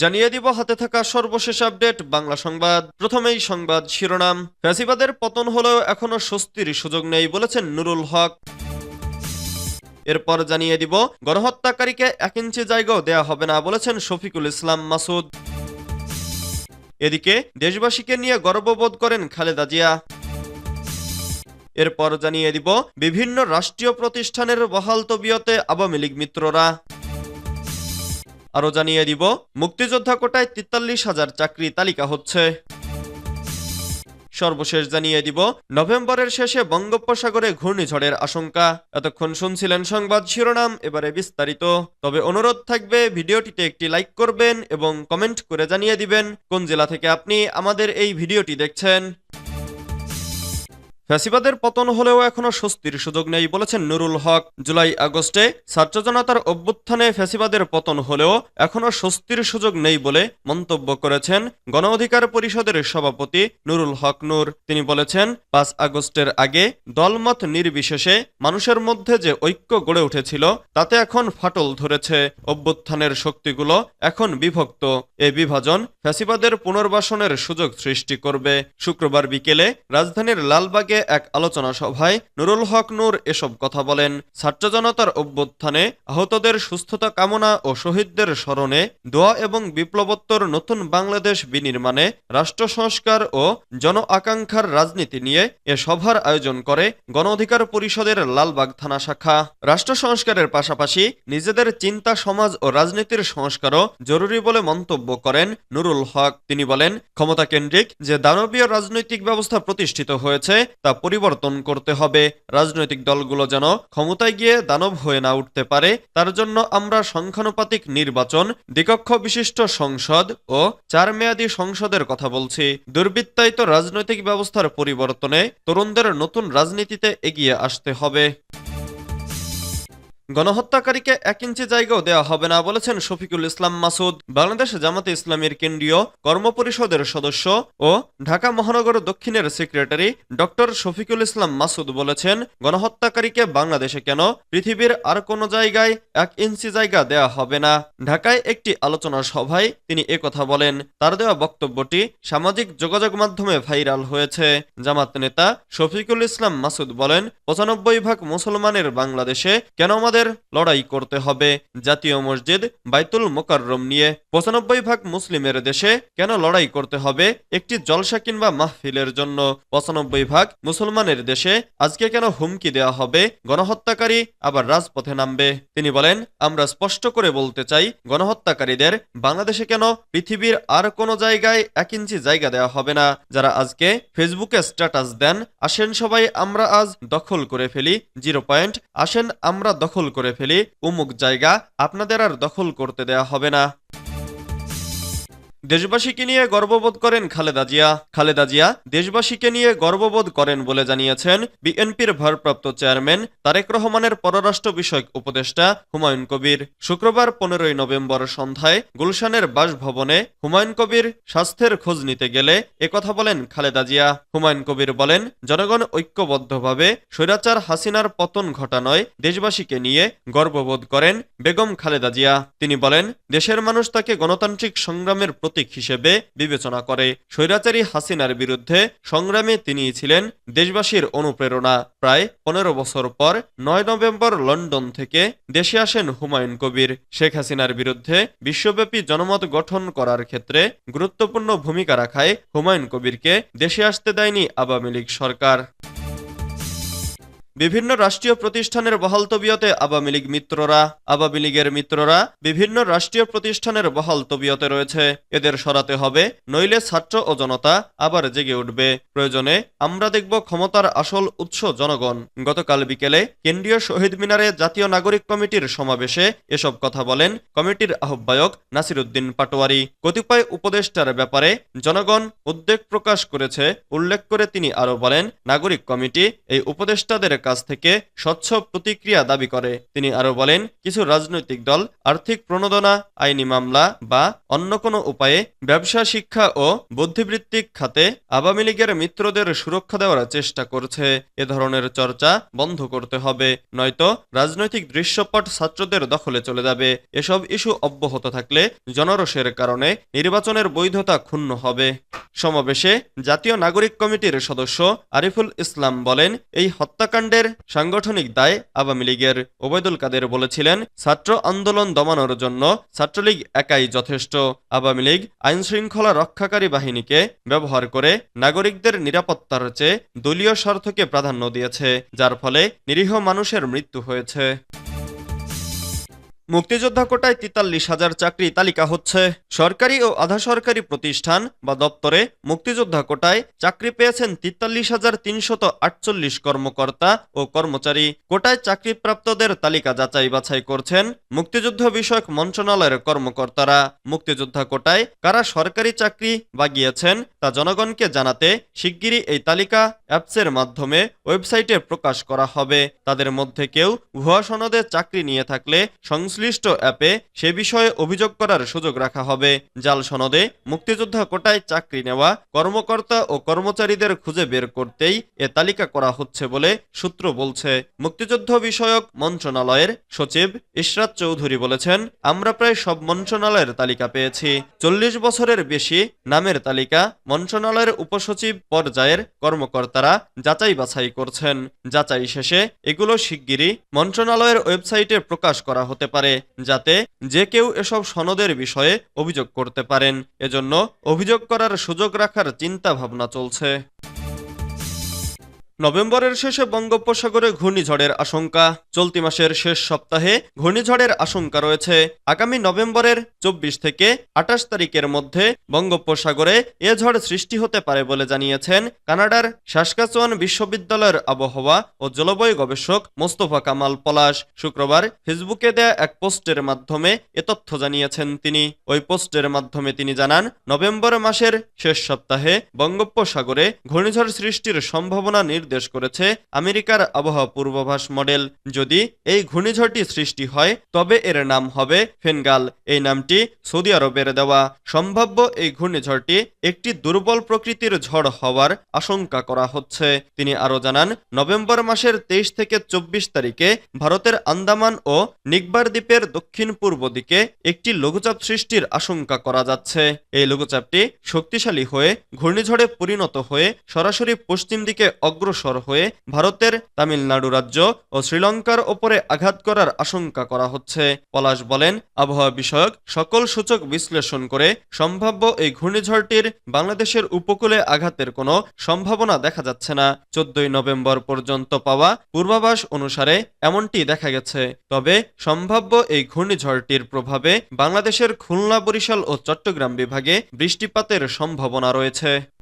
জানিয়ে দিব হাতে থাকা সর্বশেষ আপডেট, বাংলা সংবাদ। প্রথমেই সংবাদ শিরোনাম। ফ্যাসিবাদের পতন হলেও এখনও স্বস্তির সুযোগ নেই বলেছেন নুরুল হক। এরপর জানিয়ে দিব, গণহত্যাকারীকে এক ইঞ্চি জায়গাও দেয়া হবে না বলেছেন শফিকুল ইসলাম মাসুদ। এদিকে দেশবাসীকে নিয়ে গর্ববোধ করেন খালেদা জিয়া। এরপর জানিয়ে দিব, বিভিন্ন রাষ্ট্রীয় প্রতিষ্ঠানের বহাল তবিয়তে আওয়ামী লীগ মিত্ররা। আরও জানিয়ে দিব, মুক্তিযোদ্ধা কোটায় তেতাল্লিশ হাজার চাকরি তালিকা হচ্ছে। সর্বশেষ জানিয়ে দিব, নভেম্বরের শেষে বঙ্গোপসাগরে ঘূর্ণিঝড়ের আশঙ্কা। এতক্ষণ শুনছিলেন সংবাদ শিরোনাম, এবারে বিস্তারিত। তবে অনুরোধ থাকবে, ভিডিওটিতে একটি লাইক করবেন এবং কমেন্ট করে জানিয়ে দিবেন, কোন জেলা থেকে আপনি আমাদের এই ভিডিওটি দেখছেন। ফ্যাসিবাদের পতন হলেও এখনও স্বস্তির সুযোগ নেই বলেছেন নুরুল হক। জুলাই আগস্টে ছাত্র জনতার অভ্যুত্থানে ফ্যাসিবাদের পতন হলেও এখনও স্বস্তির সুযোগ নেই বলে মন্তব্য করেছেন গণ অধিকার পরিষদের সভাপতি নুরুল হক নূর। তিনি বলেছেন, পাঁচ আগস্টের আগে দলমত নির্বিশেষে মানুষের মধ্যে যে ঐক্য গড়ে উঠেছিল, তাতে এখন ফাটল ধরেছে। অভ্যুত্থানের শক্তিগুলো এখন বিভক্ত। এ বিভাজন ফ্যাসিবাদের পুনর্বাসনের সুযোগ সৃষ্টি করবে। শুক্রবার বিকেলে রাজধানীর লালবাগে এক আলোচনা সভায় নুরুল হক নূর এসব কথা বলেন। ছাত্র জনতার অভ্যুত্থানে আহতদের সুস্থতা কামনা ও শহীদদের স্মরণে দোয়া এবং বিপ্লবোত্তর নতুন বাংলাদেশ বিনির্মাণে রাষ্ট্র সংস্কার ও জন আকাঙ্ক্ষার রাজনীতি নিয়ে এ সভার আয়োজন করে গণ অধিকার পরিষদের লালবাগ থানা শাখা। রাষ্ট্র সংস্কারের পাশাপাশি নিজেদের চিন্তা সমাজ ও রাজনীতির সংস্কারও জরুরি বলে মন্তব্য করেন নুরুল হক। তিনি বলেন, ক্ষমতা কেন্দ্রিক যে দানবীয় রাজনৈতিক ব্যবস্থা প্রতিষ্ঠিত হয়েছে, তা পরিবর্তন করতে হবে। রাজনৈতিক দলগুলো যেন ক্ষমতায় গিয়ে দানব হয়ে না উঠতে পারে, তার জন্য আমরা সংখ্যানুপাতিক নির্বাচন, দ্বিকক্ষ বিশিষ্ট সংসদ ও চার মেয়াদী সংসদের কথা বলছি। দুর্বৃত্তায়িত রাজনৈতিক ব্যবস্থার পরিবর্তনে তরুণদের নতুন রাজনীতিতে এগিয়ে আসতে হবে। গণহত্যাকারীকে এক ইঞ্চি জায়গাও দেওয়া হবে না বলেছেন শফিকুল ইসলাম মাসুদ। বাংলাদেশ জামাতে ইসলামীর কেন্দ্রীয় কর্মপরিষদের সদস্য ও ঢাকা মহানগর দক্ষিণের সেক্রেটারি ডক্টর শফিকুল ইসলাম মাসুদ বলেছেন, গণহত্যাকারীকে বাংলাদেশে কেন, পৃথিবীর আর কোনো জায়গায় এক ইঞ্চি জায়গা দেয়া হবে না। ঢাকায় একটি আলোচনা সভায় তিনি একথা বলেন। তার দেওয়া বক্তব্যটি সামাজিক যোগাযোগ মাধ্যমে ভাইরাল হয়েছে। জামাত নেতা শফিকুল ইসলাম মাসুদ বলেন, পঁচানব্বই ভাগ মুসলমানের বাংলাদেশে কেন আমাদের লড়াই করতে হবে। জাতীয় মসজিদ বাইতুল মোকাররম নিয়ে পঁচানব্বই ভাগ মুসলিমের দেশে কেন লড়াই করতে হবে একটি জলসা কিংবা মাহফিলের জন্য? পঁচানব্বই ভাগ মুসলমানের দেশে আজকে কেন হুমকি দেওয়া হবে? গণহত্যাকারী আবার রাজপথে নামবে। তিনি বলেন, আমরা স্পষ্ট করে বলতে চাই, গণহত্যাকারীদের বাংলাদেশে কেন পৃথিবীর আর কোনো জায়গায় এক ইঞ্চি জায়গা দেওয়া হবে না? যারা আজকে ফেসবুকে স্ট্যাটাস দেন, আসেন সবাই আমরা আজ দখল করে ফেলি। জিরো পয়েন্ট, আসেন আমরা দখল করে ফেলি উমুক জায়গা আপনাদের আর দখল করতে দেয়া হবে না। দেশবাসীকে নিয়ে গর্ববোধ করেন খালেদা জিয়া। খালেদা জিয়া দেশবাসীকে নিয়ে গর্ববোধ করেন বলে জানিয়েছেন বিএনপির ভারপ্রাপ্ত চেয়ারম্যান তারেক রহমানের পররাষ্ট্র বিষয়ক উপদেষ্টা হুমায়ুন কবির। শুক্রবার পনেরোই নভেম্বর সন্ধ্যায় গুলশানের বাসভবনে হুমায়ুন কবির স্বাস্থ্যের খোঁজ নিতে গেলে একথা বলেন খালেদা জিয়া। হুমায়ুন কবির বলেন, জনগণ ঐক্যবদ্ধভাবে স্বৈরাচার হাসিনার পতন ঘটানোয় দেশবাসীকে নিয়ে গর্ববোধ করেন বেগম খালেদা জিয়া। তিনি বলেন, দেশের মানুষ তাকে গণতান্ত্রিক সংগ্রামের প্রতীক হিসেবে বিবেচনা করে, স্বৈরাচারী হাসিনার বিরুদ্ধে সংগ্রামে তিনি ছিলেন দেশবাসীর অনুপ্রেরণা। প্রায় পনেরো বছর পর নয় নভেম্বর লন্ডন থেকে দেশে আসেন হুমায়ুন কবির। শেখ হাসিনার বিরুদ্ধে বিশ্বব্যাপী জনমত গঠন করার ক্ষেত্রে গুরুত্বপূর্ণ ভূমিকা রাখায় হুমায়ুন কবিরকে দেশে আসতে দেয়নি আওয়ামী লীগ সরকার। বিভিন্ন রাষ্ট্রীয় প্রতিষ্ঠানের বহাল তবিয়তে আওয়ামী লীগ মিত্ররা, আওয়ামী লীগের মিত্ররা বিভিন্ন রাষ্ট্রীয় প্রতিষ্ঠানের বহাল তবিয়তে রয়েছে। এদের সরাতে হবে, নইলে ছাত্র ও জনতা আবার জেগে উঠবে। প্রয়োজনে আমরা দেখব ক্ষমতার আসল উৎস জনগণ। গতকাল বিকেলে কেন্দ্রীয় শহীদ মিনারে জাতীয় নাগরিক কমিটির সমাবেশে এসব কথা বলেন কমিটির আহ্বায়ক নাসিরুদ্দিন পাটোয়ারি। কতিপয় উপদেষ্টার ব্যাপারে জনগণ উদ্বেগ প্রকাশ করেছে, উল্লেখ করে তিনি আরও বলেন, নাগরিক কমিটি এই উপদেষ্টাদের কাছ থেকে স্বচ্ছ প্রতিক্রিয়া দাবি করে। তিনি আরও বলেন, কিছু রাজনৈতিক দল আর্থিক প্রণোদনা, আইনি মামলা বা অন্য কোনো উপায়ে ব্যবসা, শিক্ষা ও বুদ্ধিবৃত্তিক খাতে আওয়ামী লীগের মিত্রদের সুরক্ষা দেওয়ার চেষ্টা করছে। এ ধরনের চর্চা বন্ধ করতে হবে, নয়তো রাজনৈতিক দৃশ্যপট ছাত্রদের দখলে চলে যাবে। এসব ইস্যু অব্যাহত থাকলে জনরোষের কারণে নির্বাচনের বৈধতা ক্ষুণ্ণ হবে। সমাবেশে জাতীয় নাগরিক কমিটির সদস্য আরিফুল ইসলাম বলেন, এই হত্যাকাণ্ডের সাংগঠনিক দায় আওয়ামী লীগের। ওবায়দুল কাদের বলেছিলেন, ছাত্র আন্দোলন দমানোর জন্য ছাত্রলীগ একাই যথেষ্ট। আওয়ামী লীগ আইন শৃঙ্খলা রক্ষাকারী বাহিনীকে ব্যবহার করে নাগরিকদের নিরাপত্তার চেয়ে দলীয় স্বার্থকে প্রাধান্য দিয়েছে, যার ফলে নিরীহ মানুষের মৃত্যু হয়েছে। মুক্তিযোদ্ধা কোটায় তেতাল্লিশ হাজার চাকরি তালিকা হচ্ছে। সরকারি ও আধা সরকারি প্রতিষ্ঠান বা দপ্তরে মুক্তিযোদ্ধা কোটায় চাকরি পেয়েছেন তেতাল্লিশ হাজার তিনশত আটচল্লিশ কর্মকর্তা ও কর্মচারী। কোটায় চাকরিপ্রাপ্তদের তালিকা যাচাই বাছাই করছেন মুক্তিযুদ্ধ বিষয়ক মন্ত্রণালয়ের কর্মকর্তারা। মুক্তিযোদ্ধা কোটায় কারা সরকারি চাকরি বাগিয়েছেন তা জনগণকে জানাতে শিগগিরই এই তালিকা অ্যাপসের মাধ্যমে ওয়েবসাইটে প্রকাশ করা হবে। তাদের মধ্যে কেউ ভুয়া সনদে চাকরি নিয়ে থাকলে সংশ্লিষ্ট অ্যাপে সে বিষয়ে অভিযোগ করার সুযোগ রাখা হবে। জাল সনদে মুক্তিযোদ্ধা কোটায় চাকরি নেওয়া কর্মকর্তা ও কর্মচারীদের খুঁজে বের করতেই এ তালিকা করা হচ্ছে বলে সূত্র বলছে। মুক্তিযুদ্ধ বিষয়ক মন্ত্রণালয়ের সচিব ইশরাত চৌধুরী বলেছেন, আমরা প্রায় সব মন্ত্রণালয়ের তালিকা পেয়েছি। চল্লিশ বছরের বেশি নামের তালিকা মন্ত্রণালয়ের উপসচিব পর্যায়ের কর্মকর্তারা যাচাই বাছাই করছেন। যাচাই শেষে এগুলো শিগগিরই মন্ত্রণালয়ের ওয়েবসাইটে প্রকাশ করা হতে পারে। যাতে যে কেউ এসব সনদের বিষয়ে অভিযোগ করতে পারেন। এজন্য অভিযোগ করার সুযোগ রাখার চিন্তা ভাবনা চলছে। নভেম্বরের শেষে বঙ্গোপসাগরে ঘূর্ণিঝড়ের আশঙ্কা। চলতি মাসের শেষ সপ্তাহে ঘূর্ণিঝড়ের আশঙ্কা রয়েছে। আগামী নভেম্বরের চব্বিশ থেকে আঠাশ তারিখের মধ্যে বঙ্গোপসাগরে এ ঝড় সৃষ্টি হতে পারে বলে জানিয়েছেন কানাডার সাসকাচুয়ান বিশ্ববিদ্যালয়ের আবহাওয়া ও জলবায়ু গবেষক মোস্তফা কামাল পলাশ। শুক্রবার ফেসবুকে দেয়া এক পোস্টের মাধ্যমে এ তথ্য জানিয়েছেন তিনি। ওই পোস্টের মাধ্যমে তিনি জানান, নভেম্বর মাসের শেষ সপ্তাহে বঙ্গোপসাগরে ঘূর্ণিঝড় সৃষ্টির সম্ভাবনা নির্দেশ করেছে আমেরিকার আবহাওয়া পূর্বাভাস মডেল। যদি এই ঘূর্ণিঝড়টি সৃষ্টি হয়, তবে এর নাম হবে ফেনগাল। এই নামটি সৌদি আরবের দেওয়া। সম্ভাব্য এই ঘূর্ণিঝড়টি একটি দুর্বল প্রকৃতির ঝড় হওয়ার আশঙ্কা করা হচ্ছে। তিনি আরও জানান, নভেম্বর মাসের তেইশ থেকে চব্বিশ তারিখে ভারতের আন্দামান ও নিকবার দ্বীপের দক্ষিণ পূর্ব দিকে একটি লঘুচাপ সৃষ্টির আশঙ্কা করা যাচ্ছে। এই লঘুচাপটি শক্তিশালী হয়ে, ঘূর্ণিঝড়ে পরিণত হয়ে সরাসরি পশ্চিম দিকে অগ্রসর হয়ে ভারতের তামিলনাড়ু রাজ্য ও শ্রীলঙ্কার ওপরে আঘাত করার আশঙ্কা করা হচ্ছে। পলাশ বলেন, আবহাওয়া বিষয়ক সকল সূচক বিশ্লেষণ করে সম্ভাব্য এই ঘূর্ণিঝড়টির বাংলাদেশের উপকূলে আঘাতের কোনো সম্ভাবনা দেখা যাচ্ছে না। চোদ্দই নভেম্বর পর্যন্ত পাওয়া পূর্বাভাস অনুসারে এমনটি দেখা গেছে। তবে সম্ভাব্য এই ঘূর্ণিঝড়টির প্রভাবে বাংলাদেশের খুলনা, বরিশাল ও চট্টগ্রাম বিভাগে বৃষ্টিপাতের সম্ভাবনা রয়েছে।